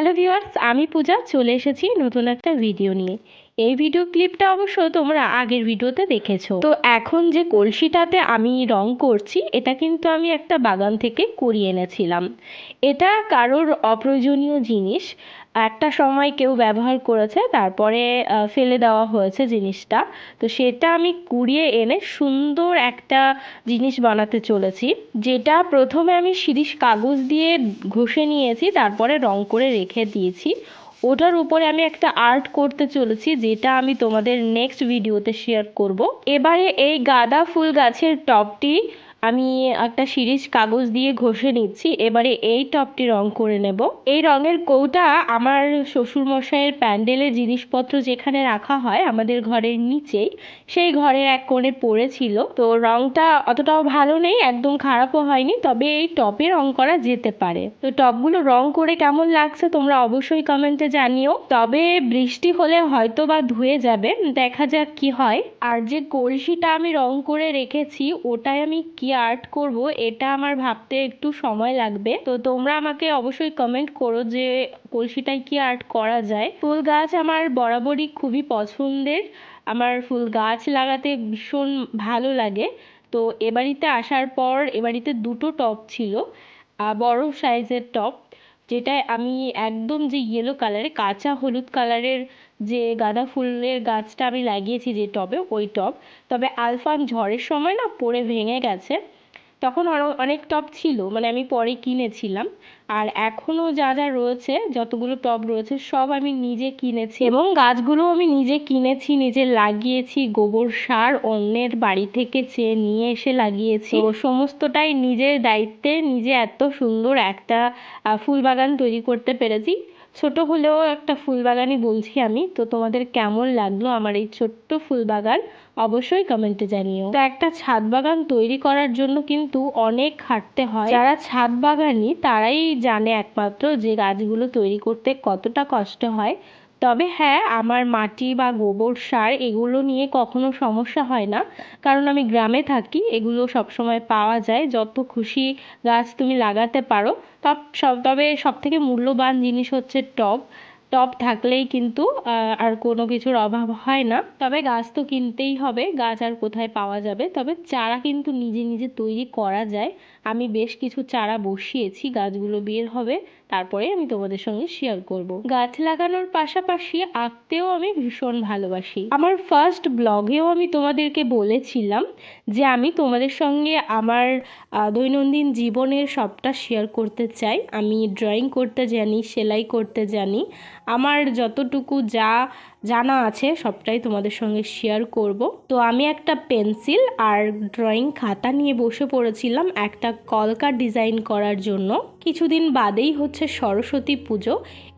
Hello viewers আমি পূজা চলে এসেছি নতুন একটা ভিডিও নিয়ে। এই ভিডিও ক্লিপটা অবশ্য তোমরা আগের ভিডিওতে দেখেছ। তো এখন যে কলসিটাতে আমি রং করছি, এটা কিন্তু আমি একটা বাগান থেকে কুড়িয়ে এনেছিলাম। এটা কারোর অপ্রয়োজনীয় জিনিস। একটা সময় কেউ ব্যবহার করেছে, তারপরে ফেলে দেওয়া হয়েছে জিনিসটা। তো সেটা আমি কুড়িয়ে এনে সুন্দর একটা জিনিস বানাতে চলেছি, যেটা প্রথমে আমি শিরিষ কাগজ দিয়ে ঘষে নিয়েছি, তারপরে রং করে রেখে দিয়েছি। ওটার উপরে আমি একটা আর্ট করতে চলেছি, যেটা আমি তোমাদের নেক্সট ভিডিওতে শেয়ার করব। এবারে এই গাঁদা ফুল গাছের টবটি আমি একটা সিরিজ কাগজ দিয়ে ঘষে নিচ্ছি, এবারে এই টবটি রং করে নেব। এই রঙের কৌটা আমার শ্বশুরমশাইয়ের প্যান্ডেলের জিনিসপত্র যেখানে রাখা হয় আমাদের ঘরের নিচেই, সেই ঘরের এক কোণে পড়েছিল। তো রংটা অতটাও ভালো নেই, একদম খারাপও হয়নি, তবে এই টবে রং করা যেতে পারে। তো টবগুলো রং করে কেমন লাগছে তোমরা অবশ্যই কমেন্টে জানিও। তবে বৃষ্টি হলে হয়তো বা ধুয়ে যাবে, দেখা যাক কি হয়। আর যে কলসিটা আমি রং করে রেখেছি ওটায় আমি কি আর্ট করব, এটা আমার ভাবতে একটু সময় লাগবে। তো তোমরা আমাকে অবশ্যই কমেন্ট করো যে কলসিটায় কি আর্ট করা যায়। ফুল গাছ আমার বরাবরই খুবই পছন্দের। আমার ফুল গাছ লাগাতে ভীষণ ভালো লাগে। তো এবাড়িতে বাড়িতে আসার পর এবাড়িতে বাড়িতে দুটো টব ছিল বড় সাইজের টব যেটায় আমি একদম যে ইয়েলো কালারের কাঁচা হলুদ কালারের যে গাঁদা ফুলের গাছটা আমি লাগিয়েছি যে টবে, ওই টব। তবে আলফান ঝড়ের সময় না পড়ে ভেঙে গেছে। তখন আরও অনেক টব ছিল মানে আমি পরে কিনেছিলাম। আর এখনও যা যা রয়েছে, যতগুলো টব রয়েছে, সব আমি নিজে কিনেছি এবং গাছগুলো আমি নিজে কিনেছি, নিজে লাগিয়েছি, গোবর সার অন্যের বাড়ি থেকে চেয়ে নিয়ে এসে লাগিয়েছি। তো সমস্তটাই নিজের দায়িত্বে, নিজে এত সুন্দর একটা ফুল বাগান তৈরি করতে পেরেছি। ছোট হলেও একটা ফুল বাগানই বলছি আমি। তো তোমাদের কেমন লাগল আমার এই ছোট্ট ফুল বাগান অবশ্যই কমেন্টে জানিও। তো একটা ছাদ বাগান তৈরি করার জন্য কিন্তু অনেক খাটতে হয়। যারা ছাদ বাগানই তারাই জানে একমাত্র যে গাছগুলো তৈরি করতে কতটা কষ্ট হয়। তবে হ্যাঁ আমার মাটি বা গোবর, সার এগুলো নিয়ে কখনো সমস্যা হয় না। কারণ আমি গ্রামে থাকি, এগুলো সবসময় পাওয়া যায়। যত খুশি গাছ তুমি লাগাতে পারো। তব সব, তবে সব থেকে মূল্যবান জিনিস হচ্ছে টব। টব থাকলেই কিন্তু আর কোনো কিছুর অভাব হয় না। তবে গাছ তো কিনতেই হবে, গাছ আর কোথায় পাওয়া যাবে? তবে চারা কিন্তু নিজে নিজে তৈরি করা যায়। আমি বেশ কিছু চারা বসিয়েছি, গাছগুলো বের হবে, তারপরে আমি তোমাদের সঙ্গে শেয়ার করব। গাছ লাগানোর পাশাপাশি আঁকতেও আমি ভীষণ ভালোবাসি। আমার ফার্স্ট ব্লগেও আমি তোমাদেরকে বলেছিলাম যে আমি তোমাদের সঙ্গে আমার দৈনন্দিন জীবনের সবটা শেয়ার করতে চাই। আমি ড্রয়িং করতে জানি, সেলাই করতে জানি। আমার যতটুকু যা জানা আছে, সবটাই তোমাদের সঙ্গে শেয়ার করব। তো আমি একটা পেন্সিল আর ড্রয়িং খাতা নিয়ে বসে পড়েছিলাম একটা কলকা ডিজাইন করার জন্য। কিছুদিন বাদেই হচ্ছে সরস্বতী পুজো।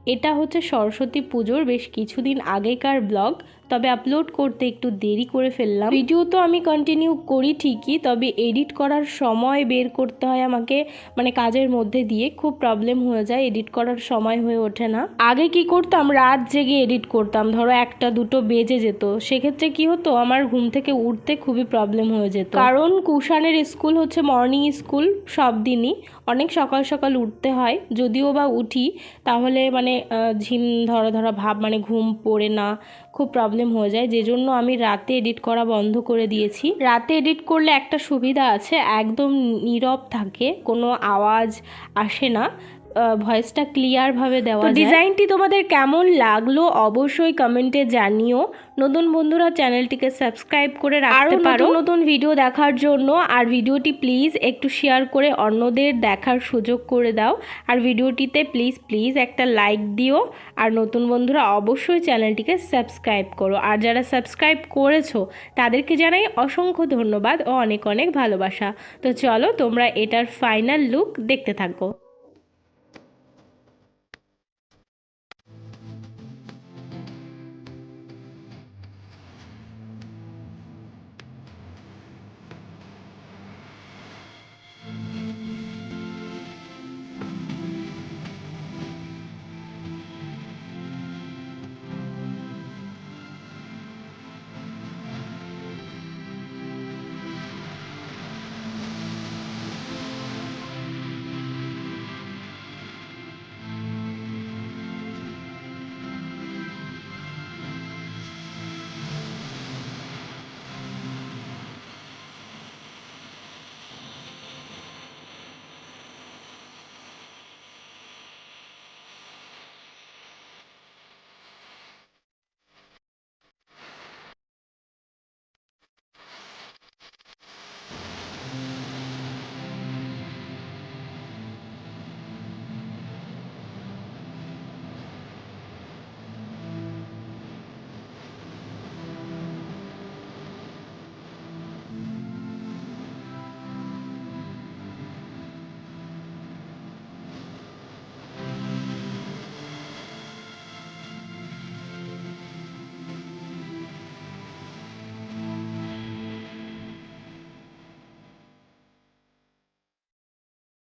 এটা হচ্ছে সরস্বতী পুজোর বেশ কিছুদিন আগেকার ব্লগ তবে আপলোড করতে একটু দেরি করে ফেললাম। ভিডিও তো আমি কন্টিনিউ করি ঠিকই, তবে এডিট করার সময় বের করতে হয় আমাকে মানে কাজের মধ্যে দিয়ে খুব প্রবলেম হয়ে যায় এডিট করার সময় হয়ে ওঠে না। আগে কি করতাম? রাত জেগে এডিট করতাম। ধরো একটা দুটো বেজে যেত। সেক্ষেত্রে কি হতো? আমার ঘুম থেকে উঠতে খুবই প্রবলেম হয়ে যেত। কারণ কুষাণের স্কুল হচ্ছে মর্নিং স্কুল সব দিনই। অনেক সকাল সকাল উঠতে হয়। যদিও বা উঠি, তাহলে মানে ঝিম ধরা ধরা ভাব মানে ঘুম পড়ে না, খুব প্রবলেম হয়ে যায়। যে জন্য আমি রাতে এডিট করা বন্ধ করে দিয়েছি। রাতে এডিট করলে একটা সুবিধা আছে, একদম নীরব থাকে, কোনো আওয়াজ আসে না। ভয়েসটা ক্লিয়ারভাবে দেওয়া যায়। ডিজাইনটি তোমাদের কেমন লাগল অবশ্যই কমেন্টে জানিও। নতুন বন্ধুরা চ্যানেলটিকে সাবস্ক্রাইব করে রাখতে পারো। নতুন ভিডিও দেখার জন্য আর ভিডিওটি প্লিজ একটু শেয়ার করে অন্যদের দেখার সুযোগ করে দাও। আর ভিডিওটিতে প্লিজ প্লিজ একটা লাইক দিও। আর নতুন বন্ধুরা অবশ্যই চ্যানেলটিকে সাবস্ক্রাইব করো। আর যারা সাবস্ক্রাইব করেছ তাদেরকে জানাই অসংখ্য ধন্যবাদ ও অনেক অনেক ভালোবাসা। তো চলো তোমরা এটার ফাইনাল লুক দেখতে থাকো।